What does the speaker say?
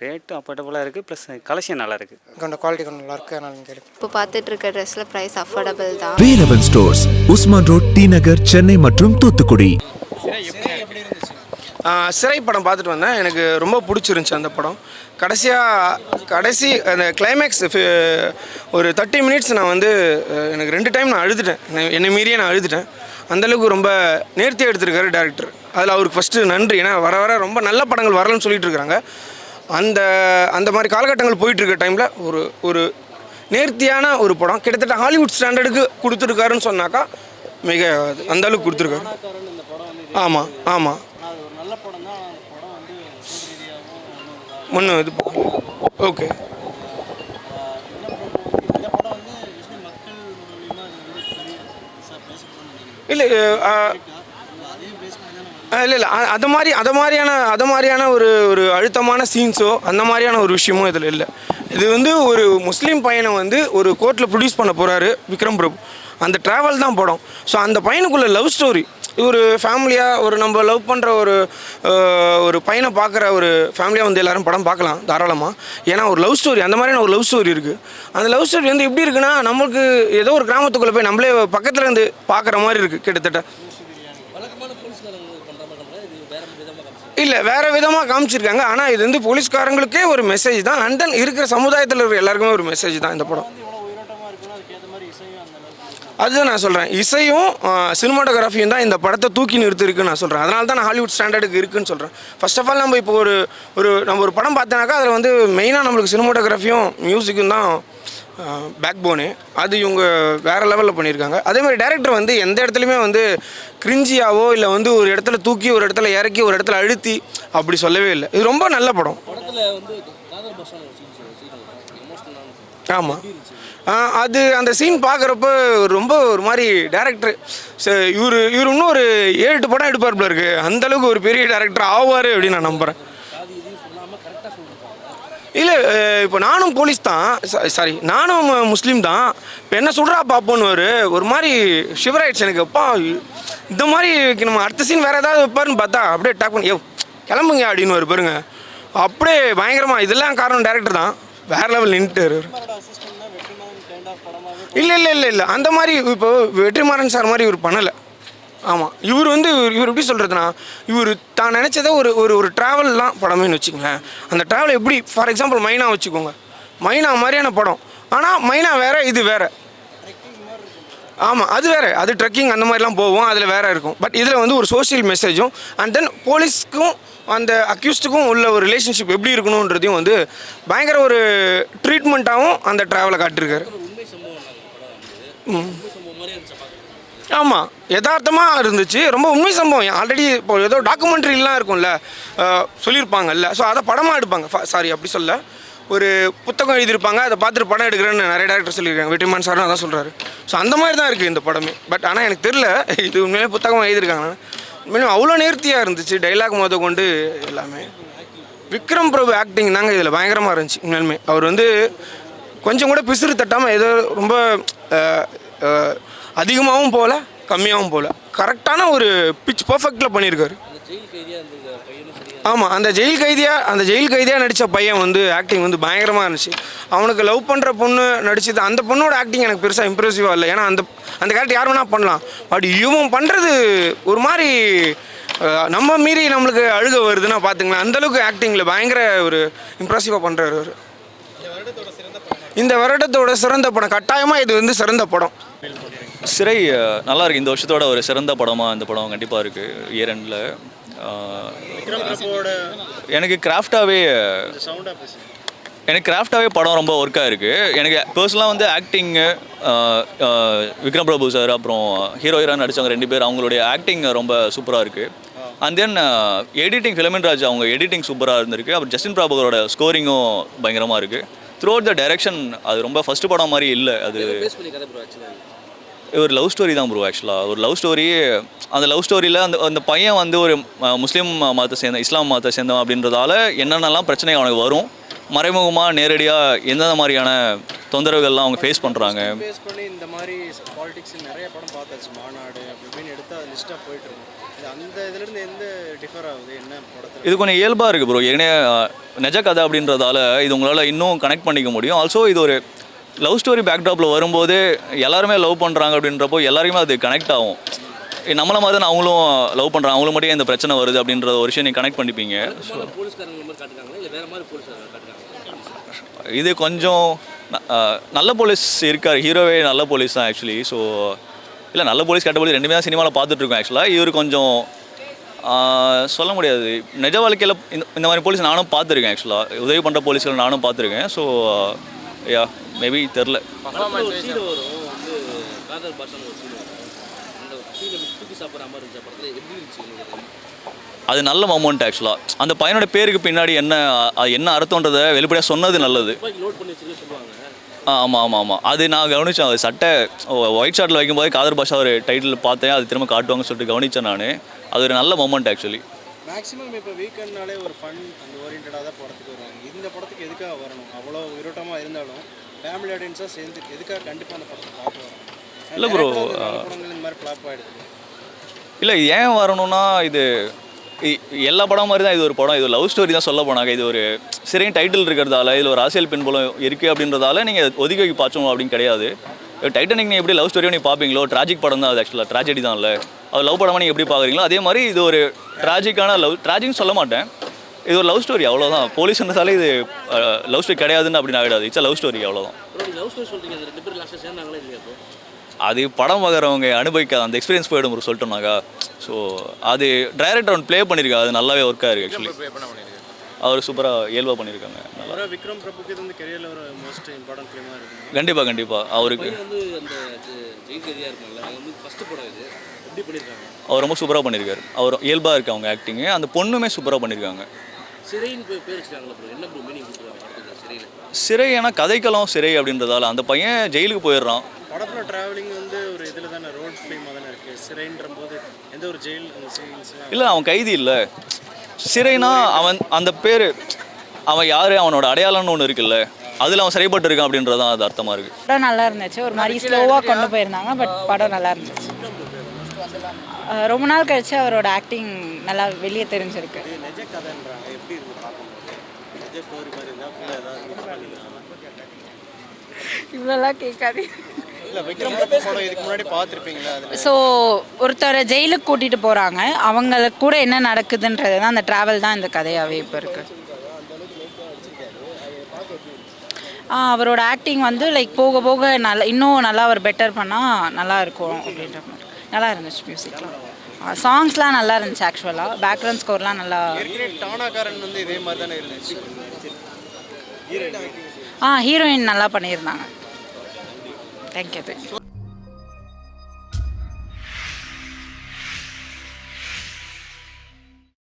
Rate அஃபோர்டபுளாக இருக்குது plus collection நல்லா இருக்குது கொஞ்சம் குவாலிட்டி கொஞ்சம் நல்லா இருக்குது அதனால் எடுக்கும் இப்போ பார்த்துட்டு இருக்க ட்ரெஸ்ஸில் ப்ரைஸ் அஃபோர்டபுள் தான் Velavan stores Usman road T Nagar Chennai மற்றும் தூத்துக்குடி. சிறை படம் பார்த்துட்டு வந்தேன். எனக்கு ரொம்ப பிடிச்சிருந்துச்சி அந்த படம். கடைசியாக கடைசி அந்த கிளைமேக்ஸ் ஒரு தேர்ட்டி மினிட்ஸ் நான் வந்து எனக்கு ரெண்டு டைம் நான் அழுதுட்டேன். என்னை- என்னை மீறியே நான் அழுதுட்டேன். அந்தளவுக்கு ரொம்ப நேர்த்தியாக எடுத்திருக்காரு டேரக்டர் அதில் அவருக்கு ஃபஸ்ட்டு நன்றி. ஏன்னா வர வர ரொம்ப நல்ல படங்கள் வரலன்னு சொல்லிட்டு இருக்காங்க. அந்த அந்த மாதிரி காலகட்டங்கள் போயிட்டுருக்க டைமில் ஒரு ஒரு நேர்த்தியான ஒரு படம். கிட்டத்தட்ட ஹாலிவுட் ஸ்டாண்டர்டுக்கு கொடுத்துருக்காருன்னு சொன்னாக்கா மிக அந்த அளவுக்கு கொடுத்துருக்காரு. ஆமாம் ஆமாம் ஒன்று இது ஓகே. இல்லை இல்லை இல்லை. அது மாதிரி அது மாதிரியான அது மாதிரியான ஒரு ஒரு அழுத்தமான சீன்ஸோ அந்த மாதிரியான ஒரு விஷயமோ இதில் இல்லை. இது வந்து ஒரு முஸ்லீம் பையனை வந்து ஒரு கோர்ட்டில் ப்ரொடியூஸ் பண்ண போகிறாரு விக்ரம் பிரபு. அந்த ட்ராவல் தான் படம். ஸோ அந்த பையனுக்குள்ள லவ் ஸ்டோரி ஒரு ஃபேமிலியாக ஒரு நம்ம லவ் பண்ணுற ஒரு ஒரு பையனை பார்க்குற ஒரு ஃபேமிலியாக வந்து எல்லாரும் படம் பார்க்கலாம் தாராளமாக ஏன்னா ஒரு லவ் ஸ்டோரி அந்த மாதிரியான ஒரு லவ் ஸ்டோரி இருக்குது அந்த லவ் ஸ்டோரி வந்து எப்படி இருக்குன்னா நம்மளுக்கு ஏதோ ஒரு கிராமத்துக்குள்ளே போய் நம்மளே பக்கத்தில் இருந்து பார்க்குற மாதிரி இருக்குது கிட்டத்தட்ட. இல்லை வேற விதமாக காமிச்சிருக்காங்க. ஆனால் இது வந்து போலீஸ்காரங்களுக்கே ஒரு மெசேஜ் தான். அண்ட் தென் இருக்கிற சமுதாயத்தில் இருக்கிற எல்லாருக்குமே ஒரு மெசேஜ் தான் இந்த படம். அதுதான் நான் சொல்கிறேன் இசையும் சினிமாட்டோகிராஃபியும் தான் இந்த படத்தை தூக்கி நிறுத்திருக்குன்னு நான் சொல்கிறேன் அதனால தான் நான் ஹாலிவுட் ஸ்டாண்டர்டுக்கு இருக்குன்னு சொல்கிறேன் ஃபர்ஸ்ட் ஆஃப் ஆல் நம்ம இப்போ ஒரு ஒரு நம்ம ஒரு படம் பார்த்தோன்னாக்கா அதில் வந்து மெயினாக நம்மளுக்கு சினிமாட்டோகிராஃபியும் மியூசிக்கும் தான் பேக் போனு அது இவங்க வேறு லெவலில் பண்ணியிருக்காங்க. அதே மாதிரி டேரக்டர் வந்து எந்த இடத்துலையுமே வந்து கிரிஞ்சியாவோ இல்லை வந்து ஒரு இடத்துல தூக்கி ஒரு இடத்துல இறக்கி ஒரு இடத்துல அழுத்தி அப்படி சொல்லவே இல்லை. இது ரொம்ப நல்ல படம். ஆமாம் அது அந்த சீன் பார்க்குறப்ப ரொம்ப ஒரு மாதிரி டேரக்டர் இவர் இவர் இன்னும் ஒரு ஏழு படம் எடுப்பார் போல இருக்கு. அந்த அளவுக்கு ஒரு பெரிய டேரக்டர் ஆவார் அப்படின்னு நான் நம்புகிறேன் இல்லை இப்போ நானும் போலீஸ் தான். சாரி நானும் முஸ்லீம் தான். இப்போ என்ன சொல்கிறா பாப்போன்னு ஒரு மாதிரி ஷிவர் ஆயிடுச்சு எனக்கு. அப்பா இந்த மாதிரி நம்ம அடுத்த சீன் வேறு ஏதாவது வைப்பாருன்னு பார்த்தா அப்படியே டேக் பண்ணி கிளம்புங்க அப்படின்னு ஒரு பாருங்க. அப்படியே பயங்கரமாக இதெல்லாம் காரணம் டேரக்டர் தான். வேறு லெவல் நின்றுட்டு இல்லை இல்லை இல்லை இல்லை. அந்த மாதிரி இப்போ வெற்றிமாறன் சார் மாதிரி இவர் பண்ணலை. ஆமாம் இவர் வந்து இவர் இவர் எப்படி சொல்கிறதுனா இவர் தான் நினச்சதை ஒரு ஒரு ஒரு ட்ராவல்லாம் படமேன்னு வச்சுங்களேன் அந்த ட்ராவல் எப்படி ஃபார் எக்ஸாம்பிள் மைனா வச்சுக்கோங்க. மைனா மாதிரியான படம். ஆனால் மைனா வேற இது வேற. ஆமாம் அது வேற. அது ட்ரெக்கிங் அந்த மாதிரிலாம் போவோம் அதில் வேற இருக்கும். பட் இதில் வந்து ஒரு சோஷியல் மெசேஜும் அண்ட் தென் போலீஸ்க்கும் அந்த அக்யூஸ்டுக்கும் உள்ள ஒரு ரிலேஷன்ஷிப் எப்படி இருக்கணுன்றதையும் வந்து பயங்கர ஒரு ட்ரீட்மெண்ட்டாகவும் அந்த ட்ராவலை காட்டியிருக்காரு. ஆமாம் யதார்த்தமாக இருந்துச்சு. ரொம்ப உண்மை சம்பவம். ஆல்ரெடி இப்போ ஏதோ டாக்குமெண்ட்ரிலாம் இருக்கும்ல சொல்லியிருப்பாங்கல்ல. ஸோ அதை படமாக எடுப்பாங்க. சாரி அப்படி சொல்ல ஒரு புத்தகம் எழுதியிருப்பாங்க. அதை பார்த்துட்டு படம் எடுக்கிறேன்னு நிறைய டேரக்டர் சொல்லியிருக்காங்க. வெற்றிமான் சாரும் அதான் சொல்கிறாரு ஸோ அந்த மாதிரி தான் இருக்குது இந்த படமே. பட் ஆனால் எனக்கு தெரில இது உண்மையிலே புத்தகம் எழுதியிருக்காங்க. உண்மையிலே அவ்வளோ நேர்த்தியாக இருந்துச்சு. டைலாக் முத கொண்டு எல்லாமே. விக்ரம் பிரபு ஆக்டிங் தாங்க இதில் பயங்கரமாக இருந்துச்சு உண்மையிலுமே. அவர் வந்து கொஞ்சம் கூட பிசுறு தட்டாமல் ஏதோ ரொம்ப அதிகமாகவும் போகல கம்மியாகவும் போகல. கரெக்டான ஒரு பிச் பர்ஃபெக்டில் பண்ணியிருக்காரு. ஆமாம் அந்த ஜெயில் கைதியா அந்த ஜெயில் கைதியா நடித்த பையன் வந்து ஆக்டிங் வந்து பயங்கரமாக இருந்துச்சு. அவனுக்கு லவ் பண்ணுற பொண்ணு நடிச்சது அந்த பொண்ணோட ஆக்டிங் எனக்கு பெருசாக இம்ப்ரெசிவாக இல்லை. ஏன்னா அந்த அந்த கேரக்டர் யார் வேணால் பண்ணலாம். பட் இவன் பண்ணுறது ஒரு மாதிரி நம்ம மீறி நம்மளுக்கு அழுக வருதுன்னா பார்த்துங்களேன் அந்தளவுக்கு ஆக்டிங்கில் பயங்கர ஒரு இம்ப்ரெசிவாக பண்ணுறாரு அவர். இந்த வருடத்தோட சிறந்த படம் கட்டாயமாக இது வந்து சிறந்த படம். சிறை நல்லா இருக்கு. இந்த வருஷத்தோட ஒரு சிறந்த படமாக இந்த படம் கண்டிப்பாக இருக்கு. இயர் எண்டில் எனக்கு கிராஃப்டாகவே எனக்கு கிராஃப்டாகவே படம் ரொம்ப ஒர்க்காக இருக்குது எனக்கு பர்சனலாக வந்து ஆக்டிங்கு விக்ரம் பிரபு சார் அப்புறம் ஹீரோ ஹீரோயின் நடிச்சவங்க ரெண்டு பேர் அவங்களுடைய ஆக்டிங் ரொம்ப சூப்பராக இருக்குது அண்ட் தென் எடிட்டிங் ஃபிலமின் ராஜ் அவங்க எடிட்டிங் சூப்பராக இருந்திருக்கு. அப்புறம் ஜஸ்டின் பிரபுகரோட ஸ்கோரிங்கும் பயங்கரமாக இருக்குது த்ரூ அவுட் த டைரக்ஷன் அது ரொம்ப ஃபஸ்ட்டு படம் மாதிரி இல்லை. அது ஒரு லவ் ஸ்டோரி தான் ப்ரோ ஆக்சுவலாக ஒரு லவ் ஸ்டோரி அந்த லவ் ஸ்டோரியில் அந்த அந்த பையன் வந்து ஒரு முஸ்லீம் மதத்தை சேர்ந்த இஸ்லாம் மதத்தை சேர்ந்தவன் அப்படின்றதால என்னென்னலாம் பிரச்சனை அவனுக்கு வரும் மறைமுகமாக நேரடியாக எந்தெந்த மாதிரியான தொந்தரவுகள்லாம் அவங்க ஃபேஸ் பண்ணுறாங்க பேஸ் பண்ணி இந்த மாதிரி பாலிடிக்ஸ் நிறைய படம் பார்த்தாச்சு மாநாடு அப்படி இப்படின்னு எடுத்து அது லிஸ்ட்டாக போயிட்டு இருக்கும் அந்த இதுலேருந்து எந்த டிஃபர் ஆகுது? என்ன படத்தில்? இது கொஞ்சம் இயல்பாக இருக்குது ப்ரோ ஏன்னா நிஜ கதை அப்படின்றதால இது உங்களால் இன்னும் கனெக்ட் பண்ணிக்க முடியும். ஆல்சோ இது ஒரு லவ் ஸ்டோரி பேக்ட்ராப்பில் வரும்போது எல்லாருமே லவ் பண்ணுறாங்க அப்படின்றப்போ எல்லாருக்குமே அது கனெக்ட் ஆகும். நம்மள மாதிரி தான் அவங்களும் லவ் பண்ணுறாங்க அவங்களுக்கு மட்டும் இந்த பிரச்சனை வருது அப்படின்ற ஒரு விஷயம் நீங்கள் கனெக்ட் பண்ணிப்பீங்க? இது கொஞ்சம் நல்ல போலீஸ் இருக்கார். ஹீரோவே நல்ல போலீஸ் தான் ஆக்சுவலி ஸோ இல்லை நல்ல போலீஸ் கெட்ட போலீஸ் ரெண்டுமே தான் சினிமாவில் பார்த்துட்ருக்கோம் ஆக்சுவலாக இவர் கொஞ்சம் சொல்ல முடியாது. நிஜ வாழ்க்கையில் இந்த இந்த மாதிரி போலீஸ் நானும் பார்த்துருக்கேன் ஆக்சுவலாக உதவி பண்ணுற போலீஸ்கள் நானும் பார்த்துருக்கேன். ஸோ யா மேபி தெரில அது நல்ல மொமெண்ட் ஆக்சுவலாக அந்த பையனோட பேருக்கு பின்னாடி என்ன அது என்ன அர்த்தன்றதை வெளிப்படையாக சொன்னது நல்லது. ஆ ஆமாம் ஆமாம் ஆமாம் அது நான் கவனித்தேன் அது சட்டை ஒயிட் ஷார்ட்டில் வைக்கும்போது காதர் பாஷா ஒரு டைட்டில் பார்த்தேன். அது திரும்ப காட்டுவாங்கன்னு சொல்லிட்டு கவனித்தேன் நான். அது ஒரு நல்ல மொமெண்ட் ஆக்சுவலி மேக்ஸிமம் இப்போ வீக்கெண்ட்னாலே ஒரு ஃபன் அந்த ஓரியன்டாக தான் படத்துக்கு வருவாங்க. இந்த படத்துக்கு எதுக்காக வரணும்? அவ்வளோ விரோட்டமாக இருந்தாலும் ஃபேமிலி ஆடியன்ஸாக சேர்ந்து எதுக்காக கண்டிப்பாக அந்த படத்தை பார்க்க வரணும் இல்ல நிறைய படங்கள் இந்த மாதிரி ஃப்ளாப் ஆகிடுது இல்லை ஏன் வரணும்னா இது எல்லா படம் மாதிரி தான் இது ஒரு படம். இது லவ் ஸ்டோரி தான் சொல்ல போனாங்க. இது ஒரு சிறையின் டைட்டில் இருக்கிறதால இதில் ஒரு அரசியல் பின்புலம் இருக்குது அப்படின்றதால நீங்கள் ஒதுக்கி வைக்க பார்த்தோம் அப்படின்னு கிடையாது. டைட்டனிக் நீங்கள் எப்படி லவ் ஸ்டோரியை நீங்கள் பார்ப்பீங்களோ ட்ராஜிக் படம் தான் அது ஆக்சுவலாக ட்ராஜடி தான் இல்லை. அது லவ் படமாக நீங்கள் எப்படி பார்க்குறீங்களோ அதே மாதிரி இது ஒரு ட்ராஜிக்கான லவ் ட்ராஜிக்னு சொல்ல மாட்டேன். இது ஒரு லவ் ஸ்டோரி அவ்வளோதான் போலீஸ்ன்றதால இது லவ் ஸ்டோரி கிடையாதுன்னு அப்படின்னு ஆகிடாது இட்ஸ் லவ் ஸ்டோரி அவ்வளோதான் அது படம் பார்க்குறவங்க அனுபவிக்காத. அந்த எக்ஸ்பீரியன்ஸ் போயிடும் ஒரு சொல்லிட்டோம்னாக்கா ஸோ அது டைரக்டர் ஒன் ப்ளே பண்ணியிருக்காரு அது நல்லாவே ஒர்க் ஆயிருக்கு ஆக்சுவலி அவர் சூப்பராக இயல்பாக பண்ணியிருக்காங்க கண்டிப்பாக கண்டிப்பாக அவருக்கு அவர் ரொம்ப சூப்பராக பண்ணியிருக்காரு அவர் இயல்பாக இருக்கு அவங்க ஆக்டிங்கு அந்த பொண்ணுமே சூப்பராக பண்ணியிருக்காங்க சிறை ஏன்னா கதைக்களம் சிறை அப்படின்றதால அந்த பையன் ஜெயிலுக்கு போயிடுறான். படத்தில் ட்ராவலிங் வந்து ஒரு இதில் தானே ரோட் ஃபிலிமாக தானே இருக்குது சிறைன்ற போது எந்த ஒரு ஜெயில் இல்லை அவன் கைதி இல்லை. சிறைனா அவன் அந்த பேர் அவன் யார்? அவனோட அடையாளம்னு ஒன்று இருக்குல்ல. அதில் அவன் சிறைப்பட்டு இருக்கான் அப்படின்றது தான் அது அர்த்தமாக இருக்குது படம் நல்லா இருந்துச்சு. ஒரு மாதிரி ஸ்லோவாக கொண்டு போயிருந்தாங்க பட் படம் நல்லா இருந்துச்சு. ரொம்ப நாள் கழிச்சு அவரோட ஆக்டிங் நல்லா வெளியே தெரிஞ்சிருக்கு. இவ்வளோலாம் கேட்காது ஸோ ஒருத்தரை ஜெயிலுக்கு கூட்டிகிட்டு போகிறாங்க அவங்களுக்கு கூட என்ன நடக்குதுன்றது தான் அந்த ட்ராவல் தான் இந்த கதையாகவே இப்போ இருக்குது அவரோட ஆக்டிங் வந்து லைக் போக போக நல்லா இன்னும் நல்லா அவர் பெட்டர் பண்ணால் நல்லா இருக்கும் அப்படின்ற மாதிரி. நல்லா இருந்துச்சு மியூசிக்லாம் சாங்ஸ்லாம் நல்லா இருந்துச்சு ஆக்சுவலாக பேக்ரவுண்ட் ஸ்கோர்லாம் நல்லா டானாக்காரன் வந்து இதே மாதிரி தானே இருந்துச்சு. ஆ ஹீரோயின் நல்லா பண்ணியிருந்தாங்க. தேங்க்யூ